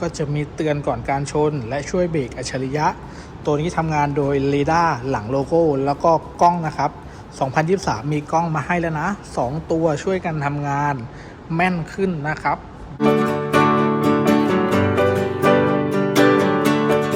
ก็จะมีเตือนก่อนการชน และช่วยเบรกอัจฉริยะ ตัวนี้ทำงานโดยเรดาร์หลังโลโก้ แล้วก็กล้องนะครับ 2023 มีกล้องมาให้แล้วนะ 2 ตัวช่วยกันทำงานแม่นขึ้นนะครับ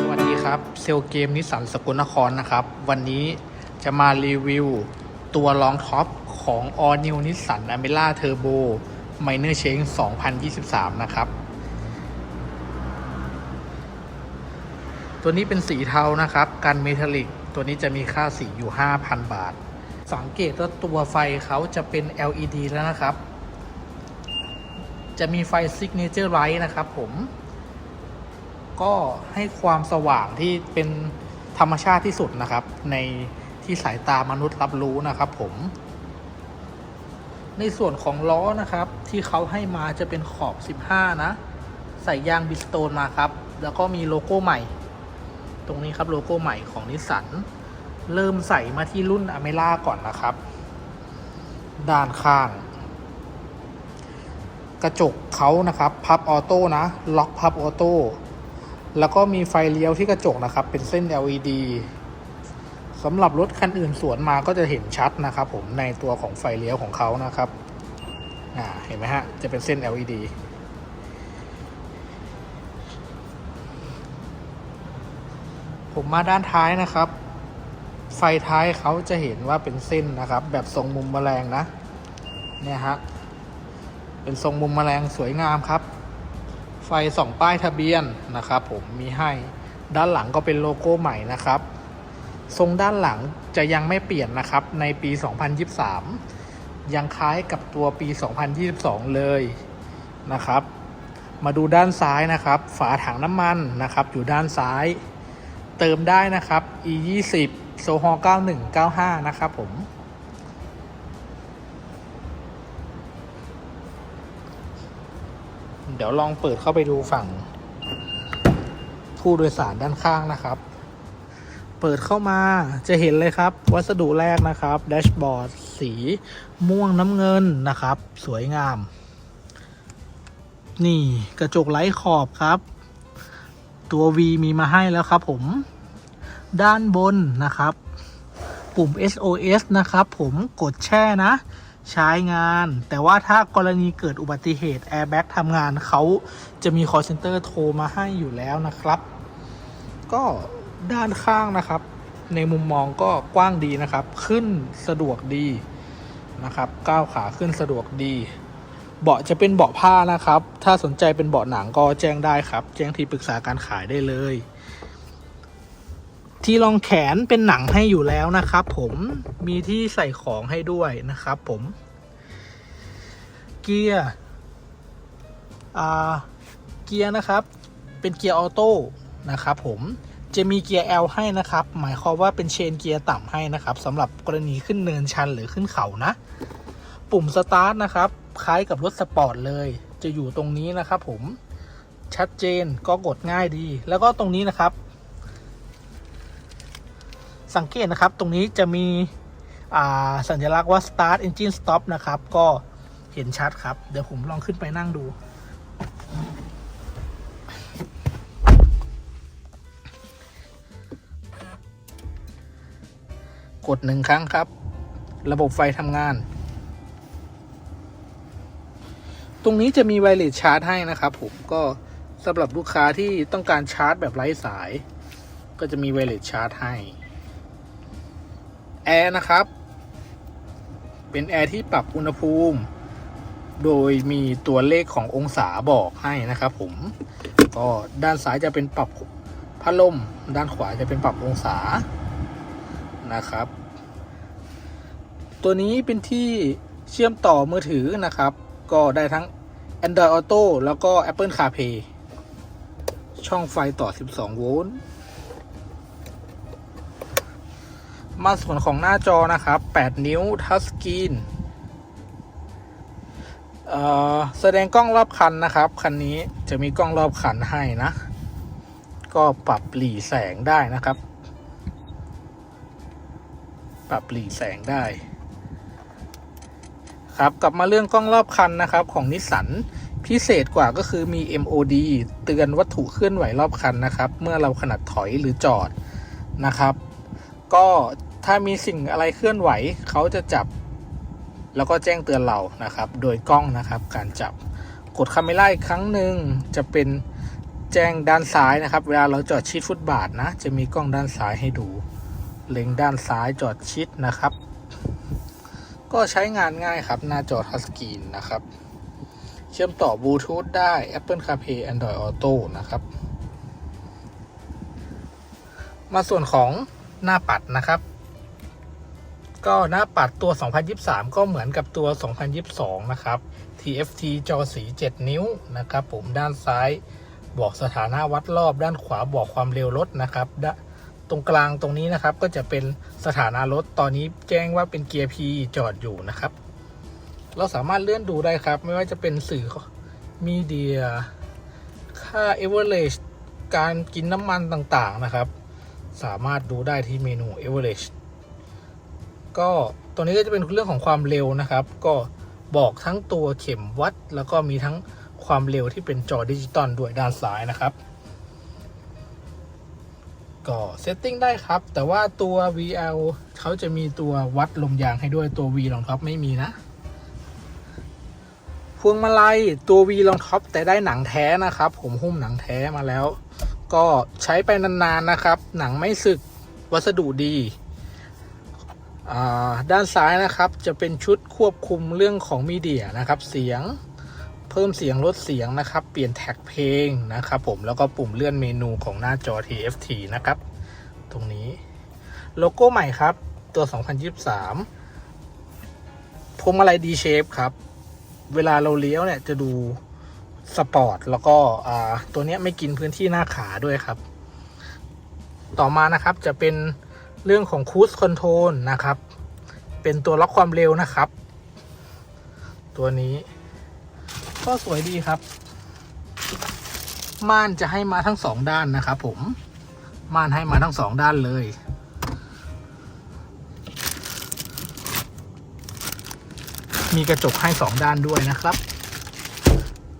สวัสดีครับ เซลเกมนิสสันสกลนครนะครับ วันนี้จะมารีวิว ตัวรองท็อปของ All New Nissan a m e r a Turbo Minor Change 2023 นะครับ ตัวนี้เป็นสีเทานะครับ กันเมทัลลิก ตัวนี้จะมีค่าสีอยู่ 5,000 บาท สังเกตว่าตัวไฟเขาจะเป็น LED แล้วนะครับ จะมีไฟ Signature Light นะครับผม ก็ให้ความสว่างที่เป็นธรรมชาติที่สุดนะครับ ในที่สายตามนุษย์รับรู้นะครับผม ในส่วนของล้อนะครับ ที่เขาให้มาจะเป็นขอบ 15 นะ ใส่ยางบิสโตนมาครับ แล้วก็มีโลโก้ใหม่ ตรงนี้ครับโลโก้ใหม่ของนิสสันเริ่มใส่มาที่รุ่นอเมร่าก่อนนะครับ ด้านข้าง กระจกเขานะครับพับออโต้นะล็อกพับออโต้แล้วก็มีไฟเลี้ยวที่กระจกนะครับ เป็นเส้น LED สำหรับรถคันอื่นสวนมาก็จะเห็นชัดนะครับ ผมในตัวของไฟเลี้ยวของเขานะครับเห็นไหมฮะ จะเป็นเส้น LED ผมมาด้านท้ายนะครับ ไฟท้ายเขาจะเห็นว่าเป็นเส้นนะครับ แบบทรงมุมแมลงนะเนี่ยฮะเป็นทรงมุมแมลงสวยงามครับ ไฟส่องป้ายทะเบียนนะครับผมมีให้ด้านหลังก็เป็นโลโก้ใหม่นะครับ ทรงด้านหลังจะยังไม่เปลี่ยนนะครับ ในปี 2023 ยังคล้ายกับตัวปี 2022 เลยนะครับ มาดูด้านซ้ายนะครับ ฝาถังน้ำมันนะครับ อยู่ด้านซ้าย เติมได้นะครับ e 2 0โซฮอ9195 นะครับผม เดี๋ยวลองเปิดเข้าไปดูฝั่ง ผู้โดยสารด้านข้างนะครับ เปิดเข้ามาจะเห็นเลยครับ วัสดุแรกนะครับ แดชบอร์ด สีม่วงน้ำเงินนะครับ สวยงาม นี่กระจกไร้ขอบครับ ตัว V มีมาให้แล้วครับผมด้านบนนะครับ ปุ่ม SOS นะครับ ผมกดแช่นะ ใช้งาน แต่ว่าถ้ากรณีเกิดอุบัติเหตุ Airbag ทำงานเขาจะมี call center โทรมาให้อยู่แล้วนะครับ ก็ด้านข้างนะครับ ในมุมมองก็กว้างดีนะครับ ขึ้นสะดวกดีนะครับ ก้าวขาขึ้นสะดวกดี เบาะจะเป็นเบาะผ้านะครับ ถ้าสนใจเป็นเบาะหนังก็แจ้งได้ครับ แจ้งที่ปรึกษาการขายได้เลย ที่รองแขนเป็นหนังให้อยู่แล้วนะครับ ผมมีที่ใส่ของให้ด้วยนะครับ ผม เกียร์อ่าเกียร์นะครับ เป็นเกียร์ออโต้นะครับ ผมจะมีเกียร์ L ให้นะครับ หมายความว่าเป็นเชนเกียร์ต่ำให้นะครับสำหรับกรณีขึ้นเนินชันหรือขึ้นเขานะ ปุ่มสตาร์ทนะครับคล้ายกับรถสปอร์ตเลย จะอยู่ตรงนี้นะครับผมชัดเจนก็กดง่ายดี แล้วก็ตรงนี้นะครับ สังเกตนะครับตรงนี้จะมีสัญลักษณ์ว่า start engine stop นะครับ ก็เห็นชัดครับ เดี๋ยวผมลองขึ้นไปนั่งดูกดหนึ่งครั้งครับ ระบบไฟทำงาน ตรงนี้จะมีไวเลสชาร์จให้นะครับผมก็สำหรับลูกค้าที่ต้องการชาร์จแบบไร้สาย ก็จะมีไวเลสชาร์จให้แอร์นะครับ เป็นแอร์ที่ปรับอุณหภูมิ โดยมีตัวเลขขององศาบอกให้นะครับผมก็ด้านซ้ายจะเป็นปรับพัดลม ด้านขวาจะเป็นปรับองศานะครับ ตัวนี้เป็นที่เชื่อมต่อมือถือนะครับ ก็ได้ทั้ง Android Auto แล้วก็ Apple CarPlay ช่องไฟต่อ 12 โวลต์ มาส่วนของหน้าจอนะครับ 8 นิ้ว ทัชสกรีนแสดงกล้องรอบคันนะครับ คันนี้จะมีกล้องรอบคันให้นะ ก็ปรับหลีแสงได้นะครับ ปรับหลีแสงได้ ครับกลับมาเรื่องกล้องรอบคันนะครับของนิสสันพิเศษกว่าก็คือมี MOD เตือนวัตถุเคลื่อนไหวรอบคันนะครับ เมื่อเราขนาดถอยหรือจอดนะครับ ก็ถ้ามีสิ่งอะไรเคลื่อนไหวเขาจะจับ แล้วก็แจ้งเตือนเรานะครับ โดยกล้องนะครับการจับกดคาเมล่าอีกครั้งหนึ่งจะเป็นแจ้งด้านซ้ายนะครับ เวลาเราจอดชิดฟุตบาทนะ จะมีกล้องด้านซ้ายให้ดู เล็งด้านซ้ายจอดชิดนะครับ ก็ใช้งานง่ายครับ หน้าจอทัชสกรีนนะครับ เชื่อมต่อบลูทูธได้ Apple CarPlay Android Auto นะครับ มาส่วนของหน้าปัดนะครับ ก็หน้าปัดตัว 2023 ก็เหมือนกับตัว 2022 นะครับ TFT จอสี 7 นิ้วนะครับ ผมด้านซ้ายบอกสถานะวัดรอบด้านขวาบอกความเร็วรถนะครับด้า ตรงกลางตรงนี้นะครับ ก็จะเป็นสถานะรถตอนนี้แจ้งว่าเป็นเกียร์ P จอดอยู่นะครับ เราสามารถเลื่อนดูได้ครับ ไม่ว่าจะเป็นสื่อมีเดีย ค่า average การกินน้ำมันต่างๆนะครับ สามารถดูได้ที่เมนู average ก็ตัวนี้ก็จะเป็นเรื่องของความเร็วนะครับ ก็บอกทั้งตัวเข็มวัด แล้วก็มีทั้งความเร็วที่เป็นจอดิจิตอลด้วยด้านซ้ายนะครับ ก็เซตติ้งได้ครับ แต่ว่าตัว VL เขาจะมีตัววัดลมยางให้ด้วยตัว V รองท็อปไม่มีนะพวงมาลัยตัว V รองท็อปแต่ได้หนังแท้นะครับ ผมหุ้มหนังแท้มาแล้ว ก็ใช้ไปนานๆนะครับ หนังไม่สึกวัสดุดีด้านซ้ายนะครับจะเป็นชุดควบคุมเรื่องของมีเดียนะครับ เสียง เพิ่มเสียงลดเสียงนะครับ เปลี่ยนแท็กเพลงนะครับผมแล้วก็ปุ่มเลื่อนเมนูของหน้าจอ TFT นะครับ ตรงนี้โลโก้ใหม่ครับ ตัว 2023พวงมาลัย D shape ครับ เวลาเราเลี้ยวเนี่ยจะดูสปอร์ตแล้วก็ตัวนี้ไม่กินพื้นที่หน้าขาด้วยครับ ต่อมานะครับจะเป็นเรื่องของคู e คอนโทรลนะครับ เป็นตัวล็อกความเร็วนะครับ ตัวนี้ ก็สวยดีครับ ม่านจะให้มาทั้งสองด้านนะครับผม ม่านให้มาทั้งสองด้านเลย มีกระจกให้สองด้านด้วยนะครับ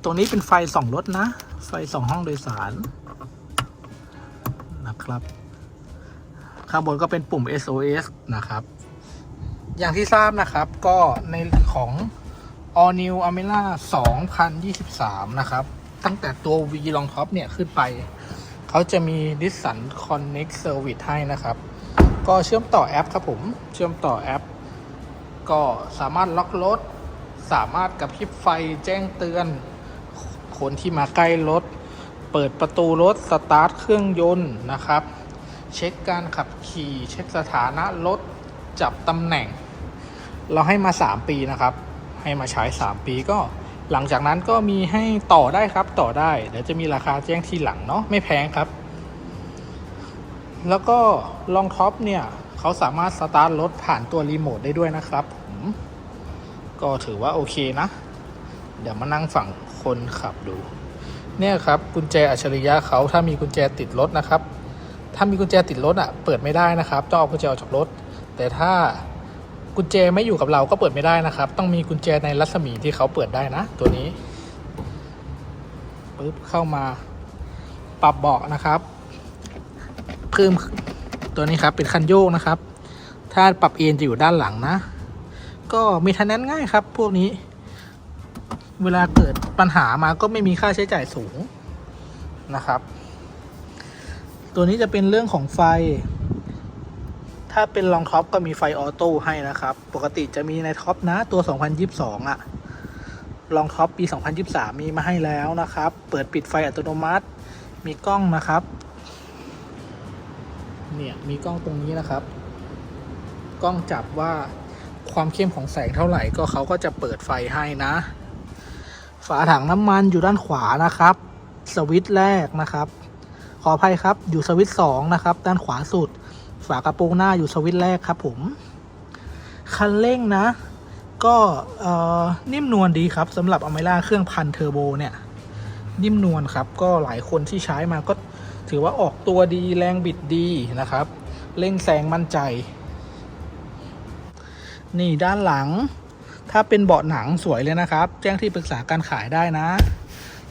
ตรงนี้เป็นไฟส่องรถนะ ไฟส่องห้องโดยสารนะครับข้างบนก็เป็นปุ่ม SOS นะครับ อย่างที่ทราบนะครับก็ในของ All New Amela 2023 นะครับ ตั้งแต่ตัว V รองท็อปเนี่ย ขึ้นไป เขาจะมี d i s a n Connect Service ให้นะครับ ก็เชื่อมต่อแอปครับผม เชื่อมต่อแอป ก็สามารถล็อกรถ สามารถกระพริบไฟแจ้งเตือน คนที่มาใกล้รถ เปิดประตูรถ สตาร์ทเครื่องยนต์นะครับ เช็คการขับขี่ เช็คสถานะรถ จับตำแหน่ง เราให้มา 3 ปีนะครับ ให้มาใช้ 3 ปีก็ หลังจากนั้นก็มีให้ต่อได้ครับต่อได้เดี๋ยวจะมีราคาแจ้งทีหลังเนาะไม่แพงครับ แล้วก็ลองท็อปเนี่ยเขาสามารถสตาร์ทรถผ่านตัวรีโมทได้ด้วยนะครับผมก็ถือว่าโอเคนะ เดี๋ยวมานั่งฝั่งคนขับดู เนี่ยครับกุญแจอัจฉริยะเขาถ้ามีกุญแจติดรถนะครับ ถ้ามีกุญแจติดรถอะเปิดไม่ได้นะครับต้องเอากุญแจออกจากรถ แต่ถ้า กุญแจไม่อยู่กับเราก็เปิดไม่ได้นะครับ ต้องมีกุญแจในรัศมีที่เขาเปิดได้นะ ตัวนี้ปึ๊บเข้ามาปรับเบาะนะครับ เพิ่มตัวนี้ครับเป็นคันโยกนะครับ ถ้าปรับเอ็นจะอยู่ด้านหลังนะ ก็มีทันนั้นง่ายครับ พวกนี้ เวลาเกิดปัญหามาก็ไม่มีค่าใช้จ่ายสูงนะครับ ตัวนี้จะเป็นเรื่องของไฟ ถ้าเป็นรองท็อปก็มีไฟออโต้ให้นะครับ ปกติจะมีในท็อปนะตัว 2022อะรองท็อปปี 2023 มีมาให้แล้วนะครับ เปิดปิดไฟอัตโนมัติ มีกล้องนะครับ เนี่ยมีกล้องตรงนี้นะครับ กล้องจับว่าความเข้มของแสงเท่าไหร่ก็เขาก็จะเปิดไฟให้นะ ฝาถังน้ำมันอยู่ด้านขวานะครับ สวิตช์แรกนะครับ ขออภัยครับอยู่สวิตช์สองนะครับ ด้านขวาสุด ฝากระโปรงหน้าอยู่สวิตช์แรกครับผม คันเร่งนะ ก็นิ่มนวลดีครับสำหรับอเมร่าเครื่องพันเทอร์โบเนี่ย นิ่มนวลครับ ก็หลายคนที่ใช้มาก็ถือว่าออกตัวดีแรงบิดดีนะครับ เร่งแซงมั่นใจ นี่ด้านหลัง ถ้าเป็นเบาะหนังสวยเลยนะครับ แจ้งที่ปรึกษาการขายได้นะ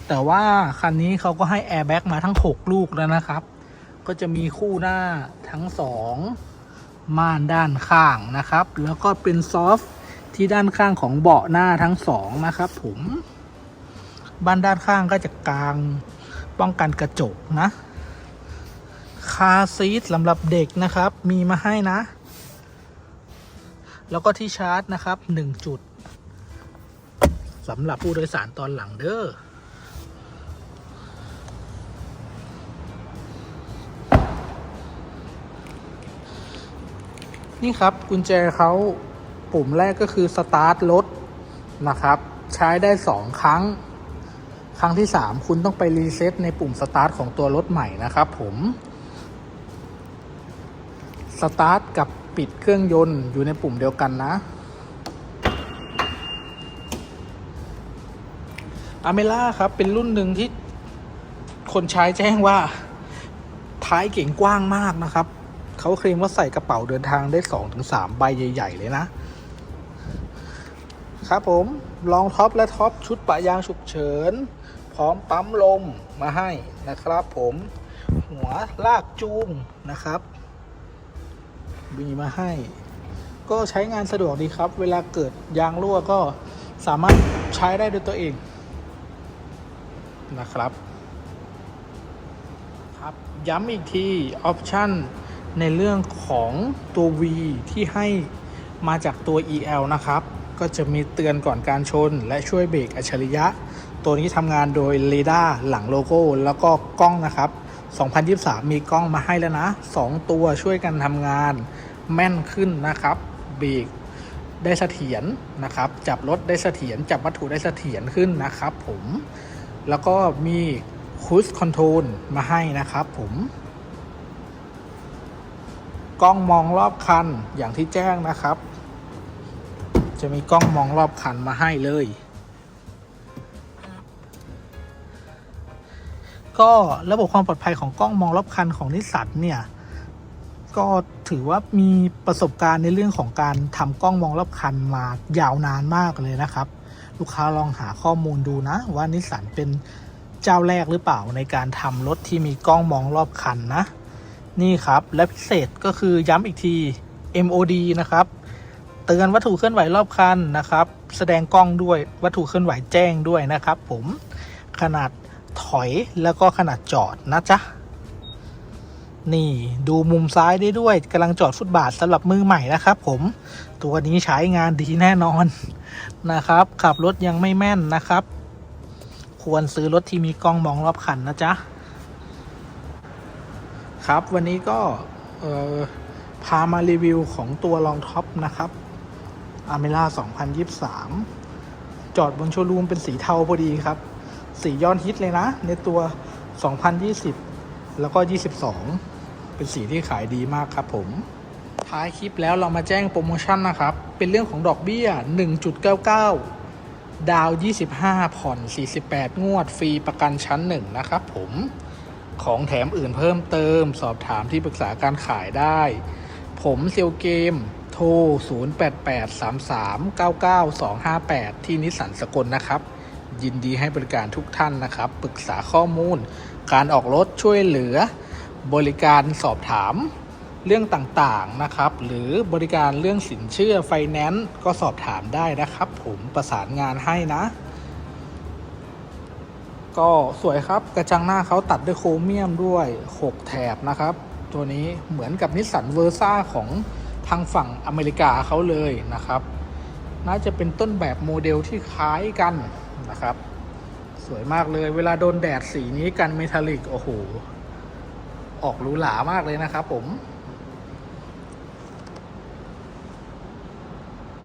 แต่ว่าคันนี้เขาก็ให้แอร์แบ็กมาทั้ง 6 ลูกแล้วนะครับ ก็จะมีคู่หน้าทั้ง2ม่านด้านข้างนะครับ แล้วก็เป็นซอฟที่ด้านข้างของเบาะหน้าทั้งสองนะครับผมบ้านด้านข้างก็จะกลางป้องกันกระจกนะ คาซีทสำหรับเด็กนะครับ มีมาให้นะ แล้วก็ที่ชาร์จนะครับ 1 จุดสำหรับผู้โดยสารตอนหลังเด้อ นี่ครับกุญแจเขาปุ่มแรกก็คือสตาร์ทรถนะครับ ใช้ได้ 2 ครั้ง ครั้งที่ 3 คุณต้องไปรีเซ็ตในปุ่มสตาร์ทของตัวรถใหม่นะครับผมสตาร์ทกับปิดเครื่องยนต์อยู่ในปุ่มเดียวกันนะอเมล่าครับ เป็นรุ่นหนึ่งที่คนใช้แจ้งว่า ท้ายเก่งกว้างมากนะครับ เขาเคลมว่าใส่กระเป๋าเดินทางได้สองถึงสามใบใหญ่ ๆ เลยนะ ครับผมลองท็อปและท็อปชุดปะยางฉุกเฉิน พร้อมปั๊มลมมาให้นะครับผมหัวลากจูงนะครับมีมาให้ ก็ใช้งานสะดวกดีครับ เวลาเกิดยางรั่วก็สามารถใช้ได้ด้วยตัวเองนะครับ ครับ ย้ำอีกที ออปชั่น ในเรื่องของตัว V ที่ให้มาจากตัว EL นะครับ ก็จะมีเตือนก่อนการชน และช่วยเบรกอัจฉริยะ ตัวนี้ทำงานโดยเรดาร์หลังโลโก้ แล้วก็กล้องนะครับ 2023 มีกล้องมาให้แล้วนะ 2 ตัวช่วยกันทำงานแม่นขึ้นนะครับ เบรกได้เสถียรนะครับ จับรถได้เสถียรจับวัตถุได้เสถียรขึ้นนะครับผม แล้วก็มีคูสคอนโทรลมาให้นะครับผม กล้องมองรอบคันอย่างที่แจ้งนะครับ จะมีกล้องมองรอบคันมาให้เลย ก็ระบบความปลอดภัยของกล้องมองรอบคันของนิสสันเนี่ยก็ถือว่ามีประสบการณ์ในเรื่องของการทำกล้องมองรอบคันมายาวนานมากเลยนะครับ ลูกค้าลองหาข้อมูลดูนะ ว่านิสสันเป็นเจ้าแรกหรือเปล่าในการทำรถที่มีกล้องมองรอบคันนะ นี่ครับและพิเศษก็คือย้ำอีกที MOD นะครับ เตือนวัตถุเคลื่อนไหวรอบคันนะครับ แสดงกล้องด้วยวัตถุเคลื่อนไหวแจ้งด้วยนะครับ ผมขนาดถอยแล้วก็ขนาดจอดนะจ๊ะนี่ดูมุมซ้ายได้ด้วยกำลังจอดฟุตบาทสำหรับมือใหม่นะครับ ผมตัวนี้ใช้งานดีแน่นอนนะครับ ขับรถยังไม่แม่นนะครับ ควรซื้อรถที่มีกล้องมองรอบคันนะจ๊ะ ครับ วันนี้ก็พามารีวิวของตัวรองท็อปนะครับอ m เมล่า2023 จอดบนโชว์รูมเป็นสีเทาพอดีครับ สียอดฮิตเลยนะ ในตัว 2020 แล้วก็ 22 เป็นสีที่ขายดีมากครับผม ท้ายคลิปแล้วเรามาแจ้งโปรโมชั่นนะครับ เป็นเรื่องของดอกเบี้ย 1.99 ดาว 25 ผ่อน 48 งวด ฟรีประกันชั้น 1 นะครับผม ของแถมอื่นเพิ่มเติม สอบถามที่ปรึกษาการขายได้ ผมเซลเกม โทร 0883399258 ที่นิสสันสกลนะครับ ยินดีให้บริการทุกท่านนะครับ ปรึกษาข้อมูล การออกรถช่วยเหลือ บริการสอบถามเรื่องต่างๆนะครับ หรือบริการเรื่องสินเชื่อไฟแนนซ์ก็สอบถามได้นะครับ ผมประสานงานให้นะ ก็สวยครับกระจังหน้าเขาตัดด้วยโครเมียมด้วย 6 แถบนะครับ ตัวนี้เหมือนกับนิสสันเวอร์ซ่าของทางฝั่งอเมริกาเขาเลยนะครับ น่าจะเป็นต้นแบบโมเดลที่คล้ายกันนะครับ สวยมากเลยเวลาโดนแดดสีนี้กันเมทัลลิกโอ้โหออกหรูหรามากเลยนะครับผม